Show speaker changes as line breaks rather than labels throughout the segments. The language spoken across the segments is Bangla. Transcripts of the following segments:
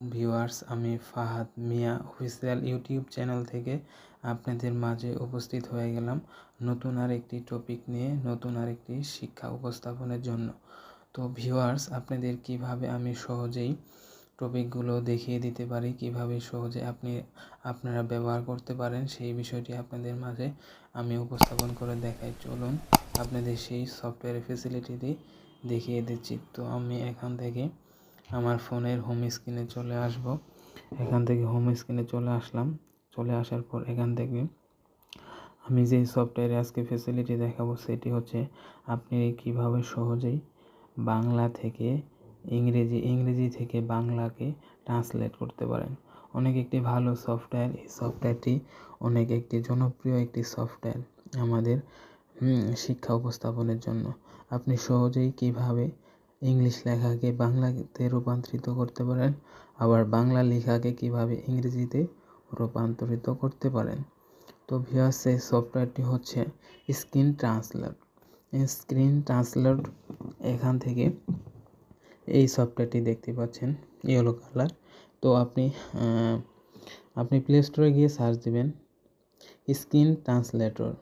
ভিউয়ার্স, আমি Fahad Mia official YouTube channel থেকে আপনাদের মাঝে উপস্থিত হয়ে গেলাম নতুন আর একটি টপিক নিয়ে, নতুন আর একটি শিক্ষা উপস্থাপনের জন্য। তো ভিউয়ার্স, আপনাদের কীভাবে আমি সহজেই টপিকগুলো দেখিয়ে দিতে পারি, কীভাবে সহজে আপনি, আপনারা ব্যবহার করতে পারেন, সেই বিষয়টি আপনাদের মাঝে আমি উপস্থাপন করে দেখাই। চলুন আপনাদের সেই সফটওয়্যার ফেসিলিটিটি দেখিয়ে দিচ্ছি। তো আমি এখান থেকে আমার ফোনের হোম স্ক্রিনে চলে আসব। এখান থেকে হোম স্ক্রিনে চলে আসলাম। চলে আসার পর এখান থেকে আমি যে সফটওয়্যারে আজকে ফেসিলিটি দেখাবো সেটি হচ্ছে আপনি কীভাবে সহজেই বাংলা থেকে ইংরেজি ইংরেজি থেকে বাংলাকে ট্রান্সলেট করতে পারেন। অনেক একটি ভালো সফটওয়্যার এই সফটওয়্যারটি অনেক একটি জনপ্রিয় একটি সফটওয়্যার আমাদের শিক্ষা উপস্থাপনের জন্য। আপনি সহজেই কীভাবে ইংলিশ লেখাকে বাংলাতে রূপান্তরিত করতে পারেন, আবার বাংলা লেখাকে কীভাবে ইংরেজিতে রূপান্তরিত করতে পারেন। তো ভিউয়ার্স এই সফটওয়্যারটি হচ্ছে স্ক্রিন ট্রান্সলেট স্ক্রিন ট্রান্সলেট এখান থেকে এই সফটওয়্যারটি দেখতে পাচ্ছেন ইয়েলো কালার তো আপনি আপনি প্লে স্টোরে গিয়ে সার্চ দেবেন স্ক্রিন ট্রান্সলেটর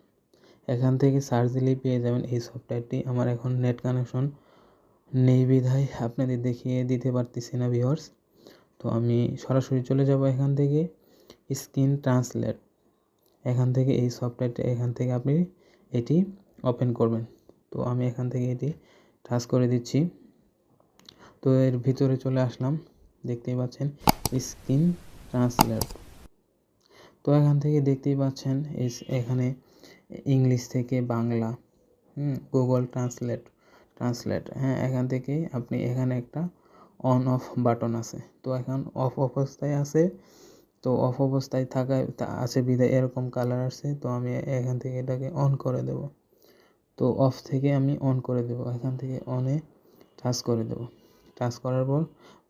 এখান থেকে সার্চ দিলেই পেয়ে যাবেন এই সফটওয়্যারটি আমার এখন নেট কানেকশন নেই বিধায় আপনাদের দেখিয়ে দিতে পারতেছি না ভিওর্স তো আমি সরাসরি চলে যাব এখান থেকে, স্ক্রিন ট্রান্সলেট। এখান থেকে এই সফটওয়্যারটা, এখান থেকে আপনি এটি ওপেন করবেন। তো আমি এখান থেকে এটি টাচ করে দিচ্ছি। তো এর ভিতরে চলে আসলাম, দেখতেই পাচ্ছেন, স্ক্রিন ট্রান্সলেট। তো এখান থেকে দেখতেই পাচ্ছেন এখানে ইংলিশ থেকে বাংলা, হুম, গুগল ট্রান্সলেট। ট্রান্সলেট। হ্যাঁ এখান থেকে আপনি এখানে একটা অন অফ বাটন আছে। তো এখন অফ অবস্থায় আছে। তো অফ অবস্থায় থাকায় আছে বিদায় এরকম কালার আসছে তো আমি এখান থেকে এটাকে অন করে দেব। তো অফ থেকে আমি অন করে দেব। এখান থেকে অনে টাচ করে দেব। টাচ করার পর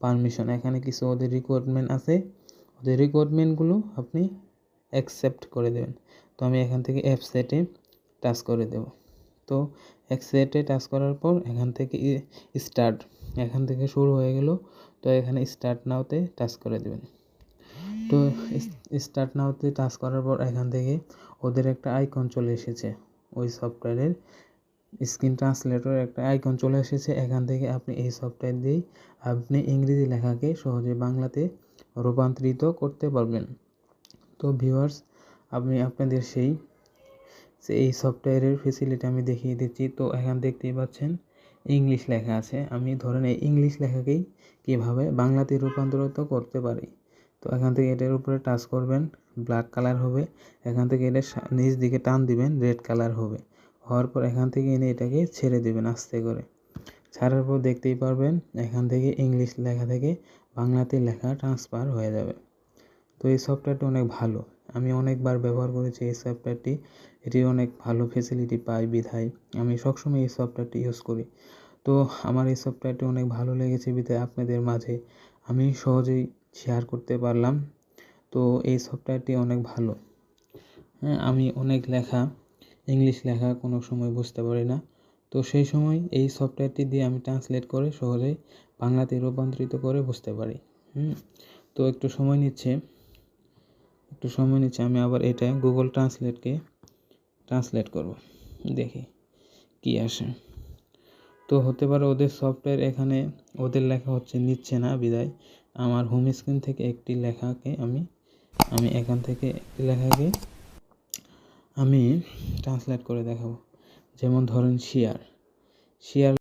পারমিশন। এখানে কিছু ওদের রিকোয়ারমেন্ট আছে। ওদের রিকোয়ারমেন্টগুলো আপনি অ্যাকসেপ্ট করে দেবেন। তো আমি এখান থেকে অ্যাপ সেটে টাচ করে দেব। তো অ্যাকসেপ্টে টাচ করার পর এখান থেকে স্টার্ট এখান থেকে শুরু হয়ে গেল। তো এখানে স্টার্ট নাওতে টাচ করে দেবেন। তো স্টার্ট নাওতে টাচ করার পর এখান থেকে ওদের একটা আইকন চলে এসেছে। ওই সফটওয়্যারের স্ক্রিন ট্রান্সলেটর একটা আইকন চলে এসেছে। এখান থেকে আপনি এই সফটওয়্যার দিয়েই আপনি ইংরেজি লেখাকে সহজে বাংলাতে রূপান্তরিত করতে পারবেন। তো ভিউয়ার্স আপনি আপনাদের সেই এই সফটওয়্যারের ফেসিলিটি আমি দেখিয়ে দিচ্ছি। তো এখান দেখতেই পাচ্ছেন ইংলিশ লেখা আছে। আমি ধরেন এই ইংলিশ লেখাকেই কীভাবে বাংলাতে রূপান্তরিত করতে পারি। তো এখান থেকে এটার উপরে টাচ করবেন ব্ল্যাক কালার হবে। এখান থেকে এটা নিচ দিকে টান দিবেন রেড কালার হবে। হওয়ার পর এখান থেকে এনে এটাকে ছেড়ে দেবেন আস্তে করে। ছাড়ার পর দেখতেই পারবেন, এখান থেকে ইংলিশ লেখা থেকে বাংলাতে লেখা ট্রান্সফার হয়ে যাবে। তো এই সফটওয়্যারটা অনেক ভালো। আমি অনেকবার ব্যবহার করেছি এই সফটওয়্যারটি। এটি অনেক ভালো ফেসিলিটি পাই, বিধায় আমি সবসময় এই সফটওয়্যারটি ইউজ করি। তো আমার এই সফটওয়্যারটি অনেক ভালো লেগেছে বিধায় আপনাদের মাঝে। আমি সহজেই শেয়ার করতে পারলাম। তো এই সফটওয়্যারটি অনেক ভালো। হ্যাঁ আমি অনেক লেখা ইংলিশ লেখা কোনো সময় বুঝতে পারি না। তো সেই সময় এই সফটওয়্যারটি দিয়ে আমি ট্রান্সলেট করে সহজেই বাংলাতে রূপান্তরিত করে বুঝতে পারি। হুম, তো একটু সময় নিচ্ছে। একটু সময় নিচ্ছে, আমি আবার এটা গুগল ট্রান্সলেটকে ট্রান্সলেট করব। দেখি কি আসে। তো হতে পারে ওদের সফটওয়্যার এখানে ওদের লেখা হচ্ছে নিচ্ছে না, বিদায়। আমার হোম স্ক্রিন থেকে একটি লেখাকে আমি আমি এখান থেকে একটি লেখাকে আমি ট্রান্সলেট করে দেখাবো। যেমন ধরেন শেয়ার শেয়ার